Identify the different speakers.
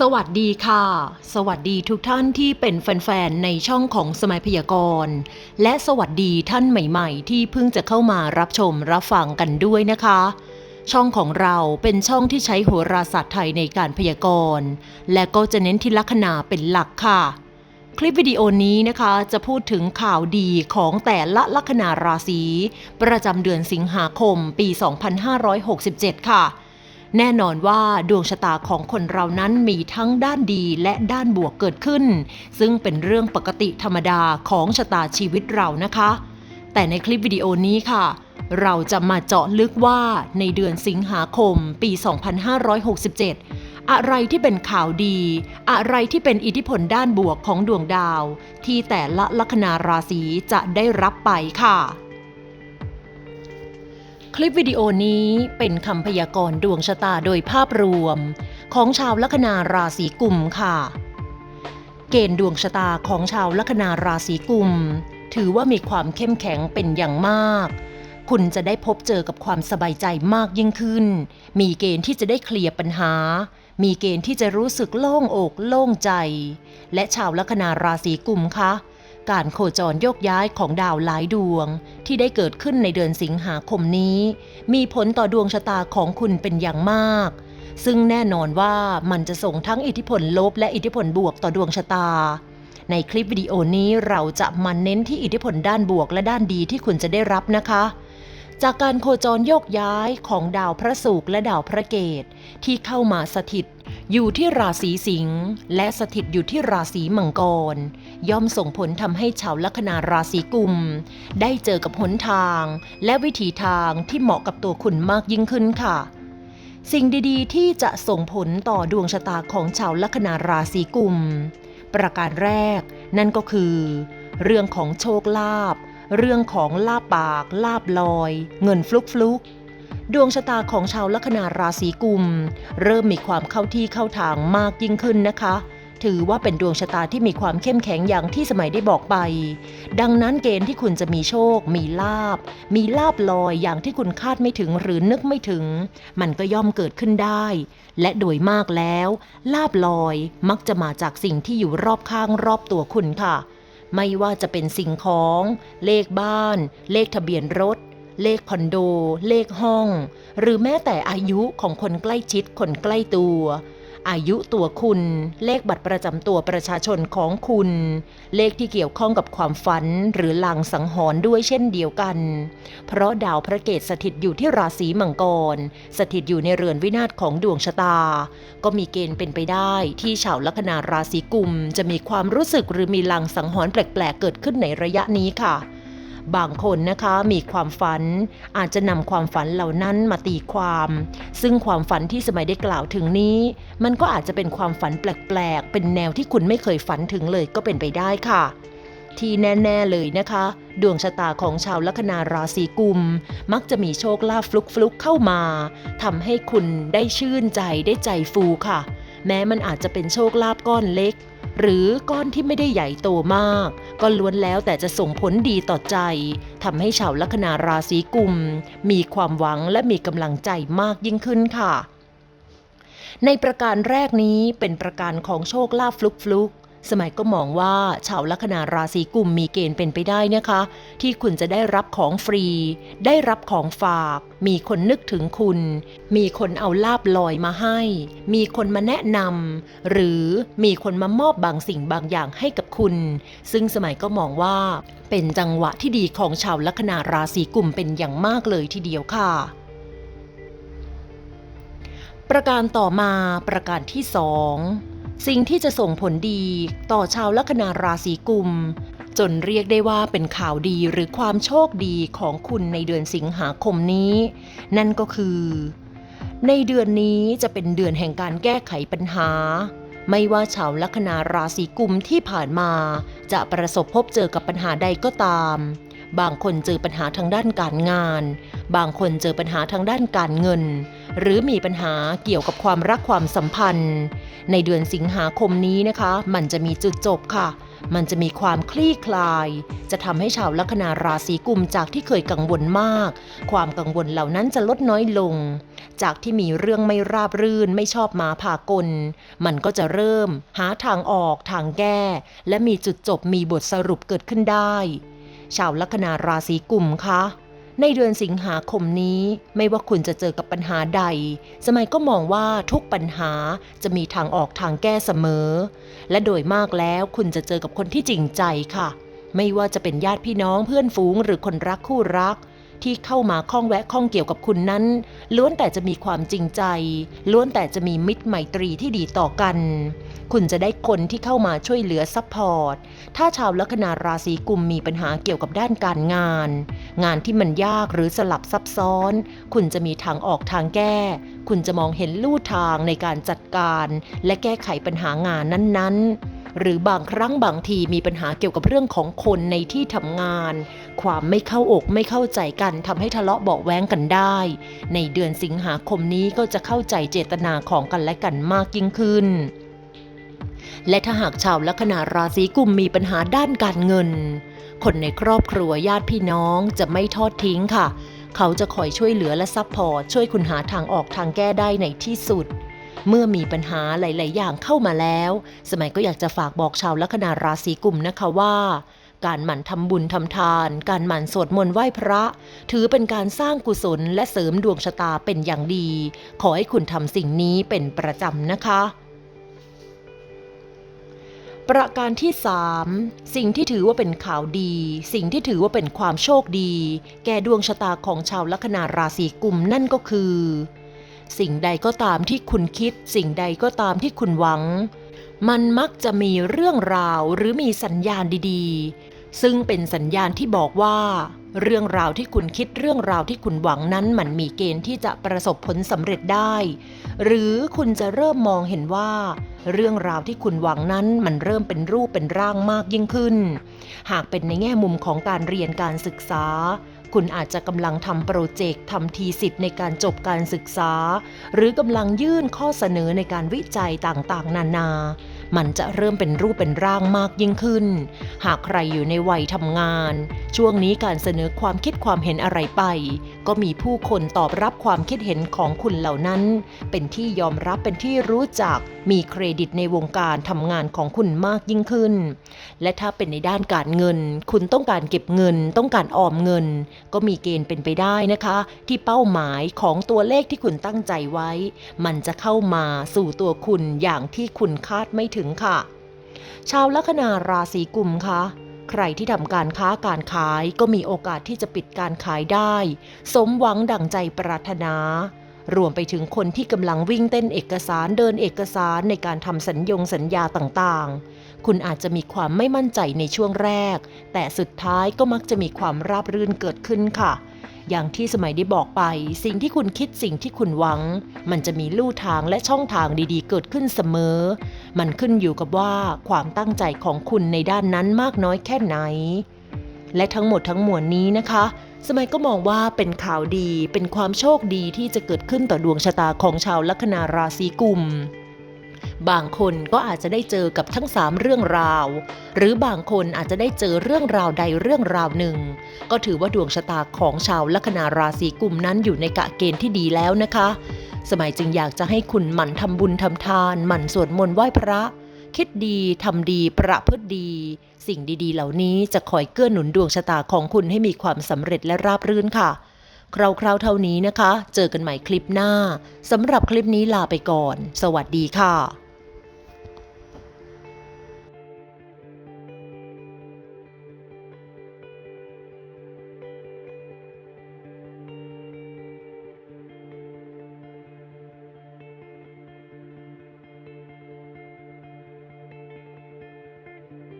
Speaker 1: สวัสดีค่ะ สวัสดีทุกท่านที่เป็นแฟนๆ ในช่องของสมัยพยากรณ์ และสวัสดีท่านใหม่ๆ ที่เพิ่งจะเข้ามารับชมรับฟังกันด้วยนะคะ ช่องของเราเป็นช่องที่ใช้โหราศาสตร์ไทยในการพยากรณ์ และก็จะเน้นที่ลัคนาเป็นหลักค่ะ คลิปวิดีโอนี้นะคะจะพูดถึงข่าวดีของแต่ละลัคนาราศีประจำเดือนสิงหาคมปี 2567 ค่ะ แน่นอนว่าดวงชะตาของคนเรานั้นมีทั้งด้านดีและด้านบวกเกิดขึ้น ซึ่งเป็นเรื่องปกติธรรมดาของชะตาชีวิตเรานะคะ แต่ในคลิปวิดีโอนี้ค่ะ เราจะมาเจาะลึกว่าในเดือนสิงหาคมปี 2567 อะไรที่เป็นข่าวดี อะไรที่เป็นอิทธิพลด้านบวกของดวงดาว ที่แต่ละลัคนาราศีจะได้รับไปค่ะ คลิปวิดีโอนี้เป็นคำพยากรณ์ดวงชะตาโดยภาพรวม ของชาวลัคนาราศีกุมค่ะ เกณฑ์ดวงชะตาของชาวลัคนาราศีกุม ถือว่ามีความเข้มแข็งเป็นอย่างมาก คุณจะได้พบเจอกับความสบายใจมากยิ่งขึ้น มีเกณฑ์ที่จะได้เคลียร์ปัญหา มีเกณฑ์ที่จะรู้สึกโล่งอกโล่งใจ และชาวลัคนาราศีกุมคะ การโคจรโยกย้ายของดาวหลายดวง ที่ได้เกิดขึ้นในเดือนสิงหาคมนี้ มีผลต่อดวงชะตาของคุณเป็นอย่างมาก ซึ่งแน่นอนว่ามันจะส่งทั้งอิทธิพลลบและอิทธิพลบวกต่อดวงชะตา ในคลิปวิดีโอนี้เราจะมาเน้นที่อิทธิพลด้านบวกและด้านดีที่คุณจะได้รับนะคะจากการโคจรโยกย้ายของดาวพระศุกร์และดาวพระเกตที่เข้ามาสถิต อยู่ที่ราศีสิงห์และสถิตอยู่ที่ราศีมังกร ย่อมส่งผลทำให้ชาวลัคนาราศีกุม ได้เจอกับหนทางและวิถีทางที่เหมาะกับตัวคุณมากยิ่งขึ้นค่ะ สิ่งดีๆ ที่จะส่งผลต่อดวงชะตาของชาวลัคนาราศีกุม ประการแรก นั่นก็คือ เรื่องของโชคลาภเรื่องของลาบปากลาบลอย เงินฟลุกฟลุก ดวงชะตาของชาวลัคนาราศีกุม เริ่มมีความเข้าที่เข้าทางมากยิ่งขึ้นนะคะ ถือว่าเป็นดวงชะตาที่มีความเข้มแข็งอย่างที่สมัยได้บอกไป ดังนั้นเกณฑ์ที่คุณจะมีโชค มีลาบ มีลาบลอยอย่างที่คุณคาดไม่ถึงหรือนึกไม่ถึง มันก็ย่อมเกิดขึ้นได้ และโดยมากแล้ว ลาบลอยมักจะมาจากสิ่งที่อยู่รอบข้างรอบตัวคุณค่ะ ไม่ว่าจะเป็นสิ่งของ เลขบ้าน เลขทะเบียนรถ เลขคอนโด เลขห้อง หรือแม้แต่อายุของคนใกล้ชิดคนใกล้ตัว อายุตัวคุณ เลขบัตรประจำตัวประชาชนของคุณ เลขที่เกี่ยวข้องกับความฝันหรือลางสังหรณ์ด้วยเช่นเดียวกัน เพราะดาวพระเกตสถิตอยู่ที่ราศีมังกร สถิตอยู่ในเรือนวินาศของดวงชะตา ก็มีเกณฑ์เป็นไปได้ที่ชาวลัคนาราศีกุม จะมีความรู้สึกหรือมีลางสังหรณ์แปลกๆเกิดขึ้นในระยะนี้ค่ะ บางคนนะคะมีความฝันอาจจะนำความฝันเหล่านั้นมาตีความ ซึ่งความฝันที่สมัยได้กล่าวถึงนี้ มันก็อาจจะเป็นความฝันแปลกๆ เป็นแนวที่คุณไม่เคยฝันถึงเลยก็เป็นไปได้ค่ะที่แน่ ๆ เลยนะคะ ดวงชะตาของชาวลัคนาราศีกุม มักจะมีโชคลาภฟลุกๆเข้ามาทำให้คุณได้ชื่นใจได้ใจฟูค่ะ แม้มันอาจจะเป็นโชคลาภก้อนเล็ก หรือก้อนที่ไม่ได้ใหญ่โตมาก ก็ล้วนแล้วแต่จะส่งผลดีต่อใจทำให้ชาวลัคนาราศีกุม มีความหวังและมีกำลังใจมากยิ่งขึ้นค่ะ ในประการแรกนี้เป็นประการของโชคลาภฟลุกฟลุก สมัยก็มองว่าชาวลัคนาราศีกุมมีเกณฑ์เป็นไปได้นะคะ ที่คุณจะได้รับของฟรี ได้รับของฝาก มีคนนึกถึงคุณ มีคนเอาลาบลอยมาให้ มีคนมาแนะนำหรือมีคนมามอบบางสิ่งบางอย่างให้กับคุณ ซึ่งสมัยก็มองว่า เป็นจังหวะที่ดีของชาวลัคนาราศีกุมเป็นอย่างมากเลยทีเดียวค่ะประการต่อมาประการที่สอง สิ่งที่จะส่งผลดีต่อชาวลัคนาราศีกุม จนเรียกได้ว่าเป็นข่าวดีหรือความโชคดีของคุณในเดือนสิงหาคมนี้ นั่นก็คือ ในเดือนนี้จะเป็นเดือนแห่งการแก้ไขปัญหา ไม่ว่าชาวลัคนาราศีกุมที่ผ่านมา จะประสบพบเจอกับปัญหาใดก็ตามบางคนเจอปัญหาทางด้านการงาน บางคนเจอปัญหาทางด้านการเงิน หรือมีปัญหาเกี่ยวกับความรักความสัมพันธ์ ในเดือนสิงหาคมนี้นะคะ มันจะมีจุดจบค่ะ มันจะมีความคลี่คลาย จะทำให้ชาวลัคนาราศีกุมจากที่เคยกังวลมาก ความกังวลเหล่านั้นจะลดน้อยลง จากที่มีเรื่องไม่ราบรื่นไม่ชอบมาพากล มันก็จะเริ่ม หาทางออกทางแก้ และมีจุดจบมีบทสรุปเกิดขึ้นได้ ชาวลัคนาราศีกุมคะ ในเดือนสิงหาคมนี้ไม่ว่าคุณจะเจอกับปัญหาใด สมัยก็มองว่าทุกปัญหาจะมีทางออกทางแก้เสมอ และโดยมากแล้วคุณจะเจอกับคนที่จริงใจค่ะ ไม่ว่าจะเป็นญาติพี่น้องเพื่อนฝูงหรือคนรักคู่รัก ที่เข้ามาข้องแวะข้องเกี่ยวกับคุณนั้น ล้วนแต่จะมีความจริงใจ ล้วนแต่จะมีมิตรไมตรีที่ดีต่อกัน คุณจะได้คนที่เข้ามาช่วยเหลือซัพพอร์ต ถ้าชาวลัคนาราศีกุมมีปัญหาเกี่ยวกับด้านการงาน งานที่มันยากหรือสลับซับซ้อน คุณจะมีทางออกทางแก้ คุณจะมองเห็นลู่ทางในการจัดการ และแก้ไขปัญหางานนั้นๆ หรือบางครั้งบางทีมีปัญหาเกี่ยวกับเรื่องของคนในที่ทำงาน ความไม่เข้าอกไม่เข้าใจกันทำให้ทะเลาะเบาะแว้งกันได้ ในเดือนสิงหาคมนี้ก็จะเข้าใจเจตนาของกันและกันมากยิ่งขึ้น และถ้าหากชาวลัคนาราศีกุมมีปัญหาด้านการเงิน คนในครอบครัวญาติพี่น้องจะไม่ทอดทิ้งค่ะ เขาจะคอยช่วยเหลือและซัพพอร์ตช่วยคุณหาทางออกทางแก้ได้ในที่สุด เมื่อมีปัญหาหลาย ๆ อย่างเข้ามาแล้ว สมัยก็อยากจะฝากบอกชาวลัคนาราศีกุมนะคะว่าการหมั่นทำบุญทำทาน การหมั่นสวดมนต์ไหว้พระ ถือเป็นการสร้างกุศลและเสริมดวงชะตาเป็นอย่างดี ขอให้คุณทำสิ่งนี้เป็นประจำนะคะ ประการที่ 3 สิ่งที่ถือว่าเป็นข่าวดี สิ่งที่ถือว่าเป็นความโชคดี แก่ดวงชะตาของชาวลัคนาราศีกุมนั่นก็คือ สิ่งใดก็ตามที่คุณคิด สิ่งใดก็ตามที่คุณหวัง มันมักจะมีเรื่องราวหรือมีสัญญาณดีๆ ซึ่งเป็นสัญญาณที่บอกว่า เรื่องราวที่คุณคิดเรื่องราวที่คุณหวังนั้น มันมีเกณฑ์ที่จะประสบผลสำเร็จได้ หรือคุณจะเริ่มมองเห็นว่าเรื่องราวที่คุณหวังนั้นมันเริ่มเป็นรูปเป็นร่างมากยิ่งขึ้น หากเป็นในแง่มุมของการเรียนการศึกษา คุณอาจจะกำลังทำโปรเจกต์ทำทีสิทธิ์ในการจบการศึกษา หรือกำลังยื่นข้อเสนอในการวิจัยต่างๆ นานา มันจะเริ่มเป็นรูปเป็นร่างมากยิ่งขึ้น หากใครอยู่ในวัยทำงาน ช่วงนี้การเสนอความคิดความเห็นอะไรไป ก็มีผู้คนตอบรับความคิดเห็นของคุณเหล่านั้น เป็นที่ยอมรับเป็นที่รู้จัก มีเครดิตในวงการทำงานของคุณมากยิ่งขึ้น และถ้าเป็นในด้านการเงิน คุณต้องการเก็บเงิน ต้องการออมเงิน ก็มีเกณฑ์เป็นไปได้นะคะ ที่เป้าหมายของตัวเลขที่คุณตั้งใจไว้ มันจะเข้ามาสู่ตัวคุณอย่างที่คุณคาดไม่ถึงค่ะ ชาวลัคนาราศีกุมคะใครที่ทำการค้าการขายก็มีโอกาสที่จะปิดการขายได้ สมหวังดังใจปรารถนา รวมไปถึงคนที่กำลังวิ่งเต้นเอกสารเดินเอกสารในการทำสัญญงสัญญาต่างๆ คุณอาจจะมีความไม่มั่นใจในช่วงแรก แต่สุดท้ายก็มักจะมีความราบรื่นเกิดขึ้นค่ะ อย่างที่สมัยได้บอกไป สิ่งที่คุณคิดสิ่งที่คุณหวัง มันจะมีลู่ทางและช่องทางดีๆ เกิดขึ้นเสมอ มันขึ้นอยู่กับว่าความตั้งใจของคุณในด้านนั้นมากน้อยแค่ไหน และทั้งหมดทั้งมวลนี้นะคะ สมัยก็มองว่าเป็นข่าวดีเป็นความโชคดีที่จะเกิดขึ้นต่อดวงชะตาของชาวลัคนาราศีกุม บางคนก็อาจจะได้เจอกับทั้ง3เรื่องราว หรือบางคนอาจจะได้เจอเรื่องราวใดเรื่องราวหนึ่ง ก็ถือว่าดวงชะตาของชาวลัคนาราศีกุมนั้นอยู่ในกะเกณฑ์ที่ดีแล้วนะคะ สมัยจึงอยากจะให้คุณหมั่นทำบุญทำทาน หมั่นสวดมนต์ไหว้พระคิดดีทำดีประพฤติดี สิ่งดีๆ เหล่านี้จะคอยเกื้อหนุนดวงชะตาของคุณให้มีความสำเร็จและราบรื่นค่ะ คราวๆเท่านี้นะคะ เจอกันใหม่คลิปหน้าสำหรับคลิปนี้ลาไปก่อน สวัสดีค่ะ